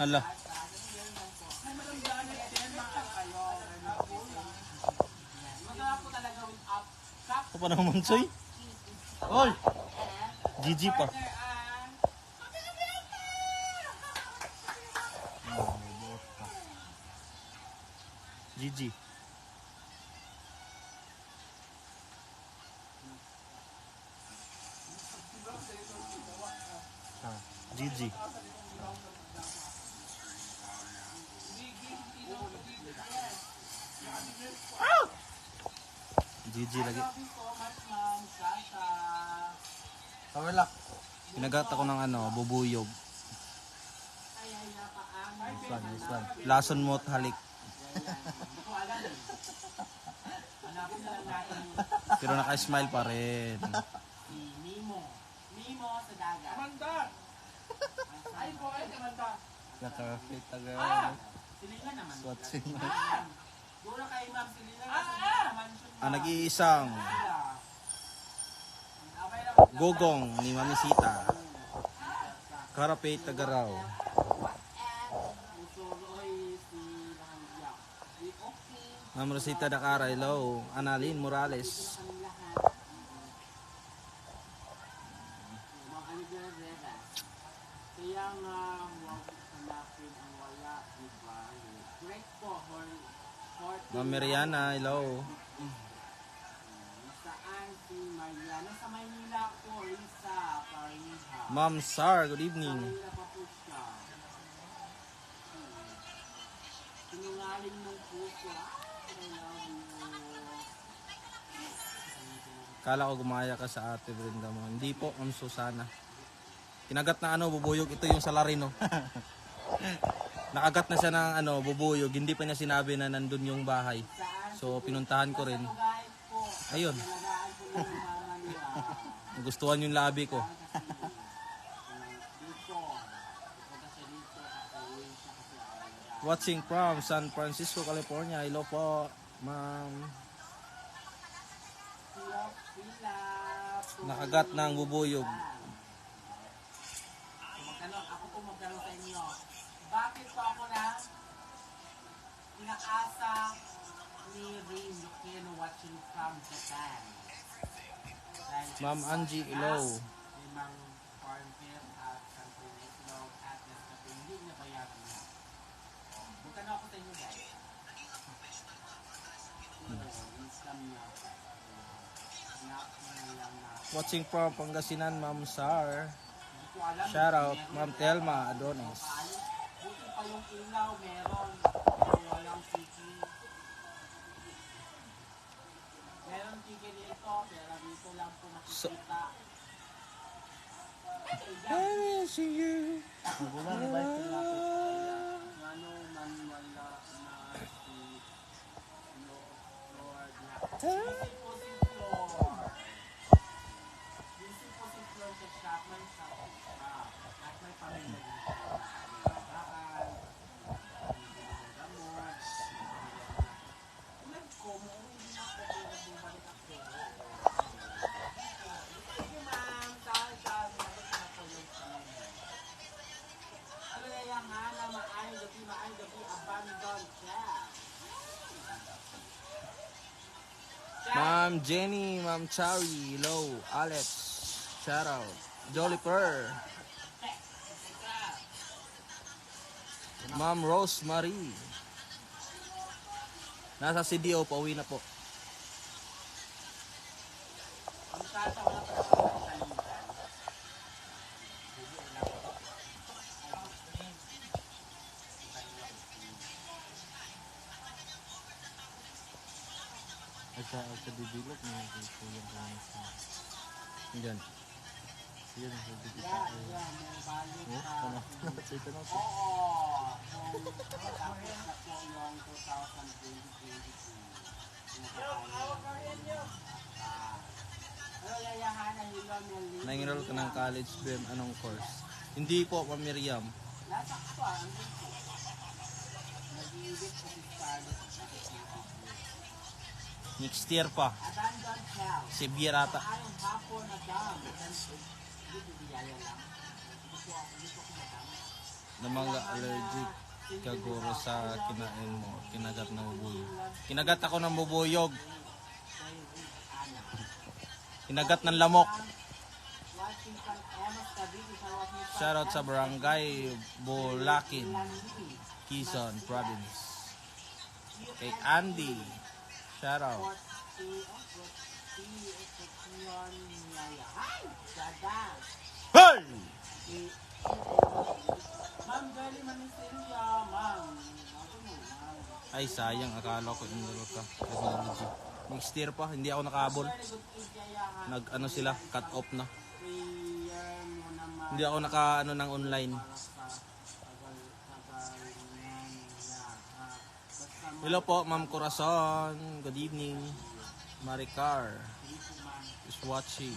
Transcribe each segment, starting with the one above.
Hala. Ako pa naman, Soy. Oy! GG pa. GG. Ah, GG. GG lagi. Kawala. Pinagat ako ng ano, bubuyog. This one, this one. Lason mo at halik. Pero naka-smile pa rin. Naka-fit agad. Swatching. Ang Ah, nag-iisang gogong ni Mami Sita. Karapay Tagaraw. Ma'am Rosita Dakara, hello. Analin Morales. Kaya nga, huwag hanapin ang wala, diba? Great po, for, for Ma'am Meriana, hello. saan si Maria? Nasa Maynila po, Risa, Pariha. Ma'am Sar, good evening. Maynila pa po siya. Ng puso. Kala ko gumaya ka sa ate Brenda mo. Hindi po, Ma'am Susana. Kinagat na ano, bubuyog. Ito yung salarino. Nakagat na siya ng ano, bubuyog. Hindi pa niya sinabi na nandun yung bahay. So, pinuntahan ko rin. Ayun, nagaan po ng mama niya. gustuhan yung labi ko. Watching from San Francisco, California. Hello po, ma'am. Nakagat ng bubuyog. Ako po magtanong sa inyo. Bakit po ako na inaasa ni Rin Yukino watching from Japan? Ma'am Angie, hello. limang farm fair at sampu itlog at Nescafe, hindi niya bayaran niya. Magtanong ako sa inyo guys. Na. Watching from Pangasinan, ma'am Sar. Shout out, ma'am Telma Adonis. Pa yung ilaw meron. Walang. Meron dito, pero dito lang po. I miss you. Ano na yan, ha? Na maayong gabi, maayong gabi, abandon siya. Ma'am Jenny, ma'am Chari, hello. Alex, shout out. Jolliper. Ma'am Rosemary. Nasa CDO, pauwi na po. Ang tata, wala pa sa kalimutan. At sa, sa bibilog na sa... Diyan. Yan, sa bibilog. Yeah, yeah, may balik Oh, ano? Sa ito na. Oo. Kung tapos na po yung 2022. Pero yayahanan nila ng link. Nang-enroll ka ng college, BEM, anong course? Hindi po, Ma'am Miriam. Nasa ko ah, ang link ko. Nag-iibig Scarlett. Next year pa. Severe ata. Namanga allergic kaguro sa kinain mo. Kinagat ng bubuyog. Kinagat ako ng bubuyog. Kinagat ng lamok. Shoutout sa barangay Bulakin. Quezon Province. Kay Andy. Dada. Hey! Ay sayang, akala ko indalo ka. Year pa, hindi ako nakahabol. Very good kayayahan. Nag ano sila, cut off na. Hindi ako naka ano ng online. Hello po, Ma'am Corazon. Good evening. Maricar is watching.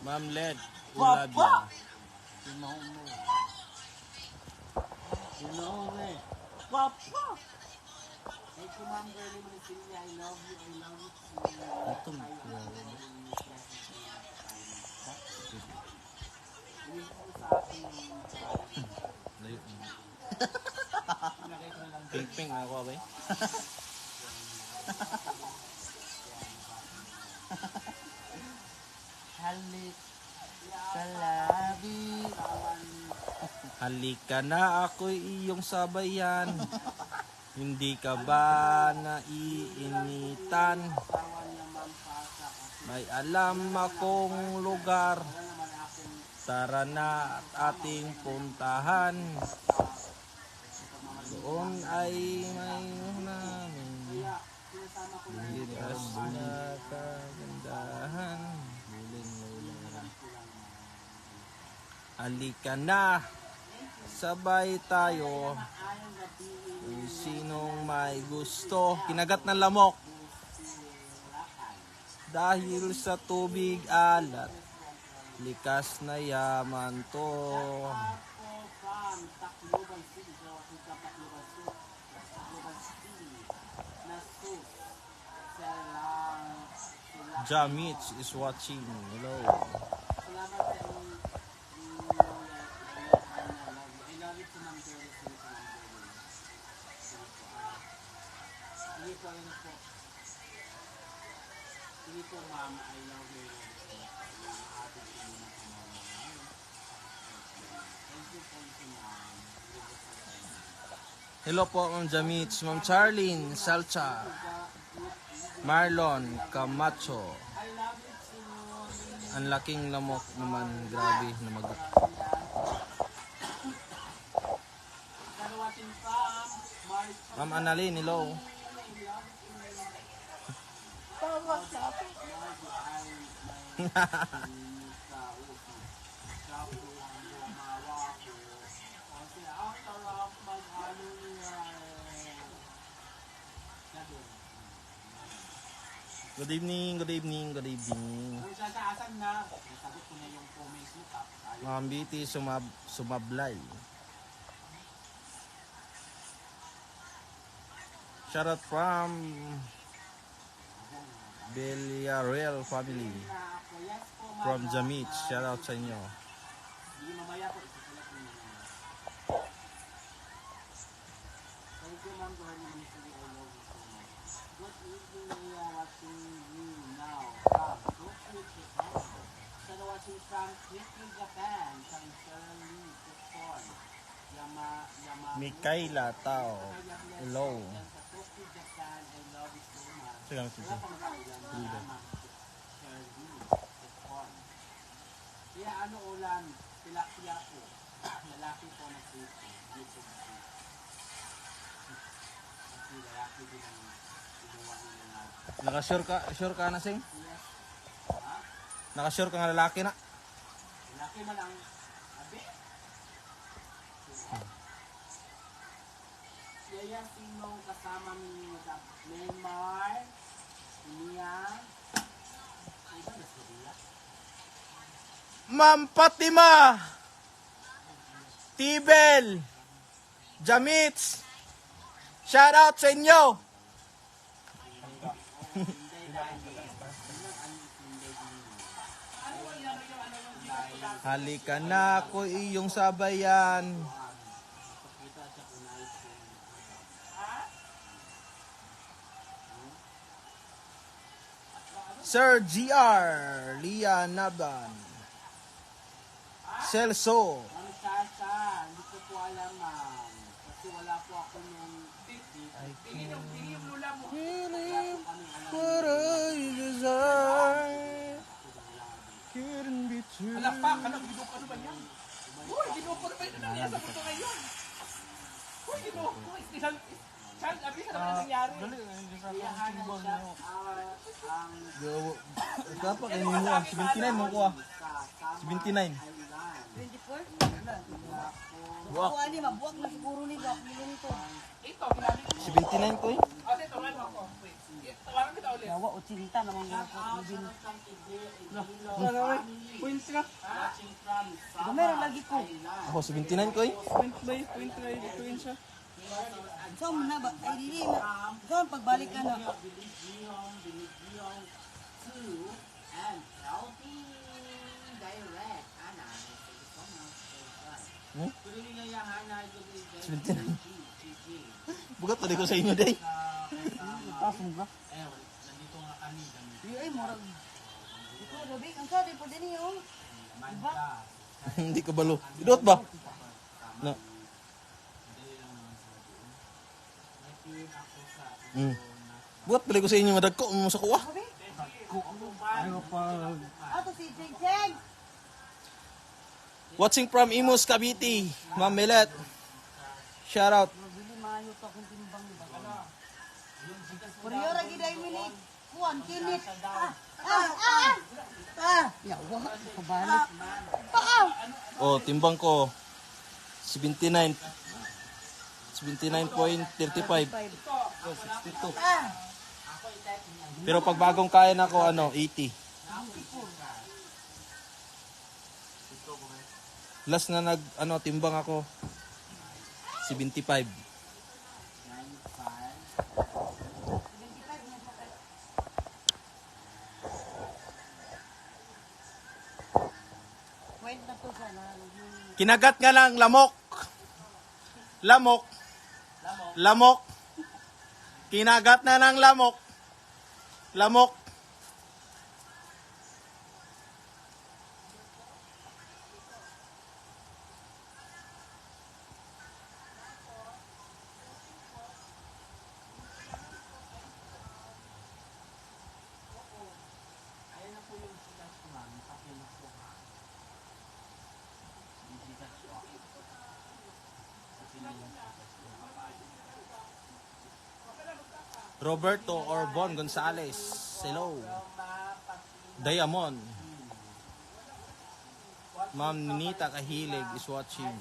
Ma'am, yan. Led, we love you. You know me. You know me. Papa! Thank you, ma'am, girlie mo. I love you, I love you. Ito, Layo. Pinagay ko na lang Pink pink na ako ba? Halik sa labi. Halika na ako'y iyong sabayan. Hindi ka ba naiinitan? May alam akong lugar. Tara na at ating puntahan. Doon ay may namin. ko na kagandahan. Halika na. Sabay tayo. Sinong may gusto. Kinagat ng lamok. Dahil sa tubig alat. Likas na yaman to. Jamich is watching. Hello. Salamat sa inyo. I love it to Ma'am Doris. Sige po, Ma'am Doris. Sige po, ah. Sige po, yun po. Sige po, ma'am. I love you. Ma'am. Thank you po, ma'am. Sir. Hello po, Ma'am Jamich. Ma'am Charlene Salcha. Marlon Camacho. Ang laking lamok naman. Grabe na mag... Karawating from Mark. Good evening, good evening, good evening. Kung sasaasan na, nasagot ko na yung comments mo, tapos ayaw. Ma'am Biti sumab sumablay. Shoutout from Villarreal family. From Jamich. Shoutout sa inyo. Mikaela Tao. Hello. Sa Yama. Shirley, Japan. Kaya ano ulan, tilapia po. Lalaki po na dito. Dito po. Kasi lalaki din ang ginawa nila na. Nakasure ka, sure ka na sing? Yes. Ha? Nakasure ka nga lalaki na. Lalaki man ang Yaya sinong kasama ni Neymar, Nia, Iba na sila. Ma'am Fatima. Tibel. Jamits. Shout out sa inyo. Halika na ko iyong sabayan. Sir GR, Lia Naban, Celso, Ma'am ko po alam ma'am. Kasi wala po ako nung... Believe what I desire couldn't be true. Alapak, ano, ginuko ano ba yan? Uy, ano ba yun? Ano yan sa mundo ngayon? Uy, ginuko. Istisal, Chan, abi, ano ba nangyari? Iyahan na siya ah, ang Dapat kayo mo ah, 79 mo ko ah. sa 79. Island. 24? Buwak. Buwak ni, mabuwak na siguro ni Buwak. Ito, ginamit ko. 79 ko eh. Ito, tawagan mo ako. Wait, tawagan kita ulit. Yawa, 80 naman nga po. Ibin. Points ka? From Gamero lagi ko. Ako 79 ko eh. Point by, point by, point siya. So, na ba? Ay, dili na. So, pagbalik ka na. Biligion, Biligion 2 and healthy direct. Ana, thank you so much. Hmm? Na ito kay 79. GG. Bugat tadi ko sa inyo day. Tasong ba? Eh, nandito nga kami. ay, murag. Ito, Dabi, ang sa, di pa din. Diba? Hindi ka balo. Idot ba? Na. Mm. Bugat tadi ko sa inyo madagko mo sa kuha. Ato si. Watching from Imus Cavite, Ma'am Melet. Shout out. Kuriyo ragi dahil minit. Kuan, kinit. Ah, ah, ah. Ah, yawa, kabalik. Ah, Oh, timbang ko 79 79.35 ah. Pero pag bagong kaya na ko ano 80 Last na nag ano timbang ako 75 Wait na to sana. Kinagat nga lang lamok Lamok Lamok. Kinagat na ng lamok. Lamok Roberto Orbon Gonzales. Hello. Diamond. Ma'am Ninita Kahilig is watching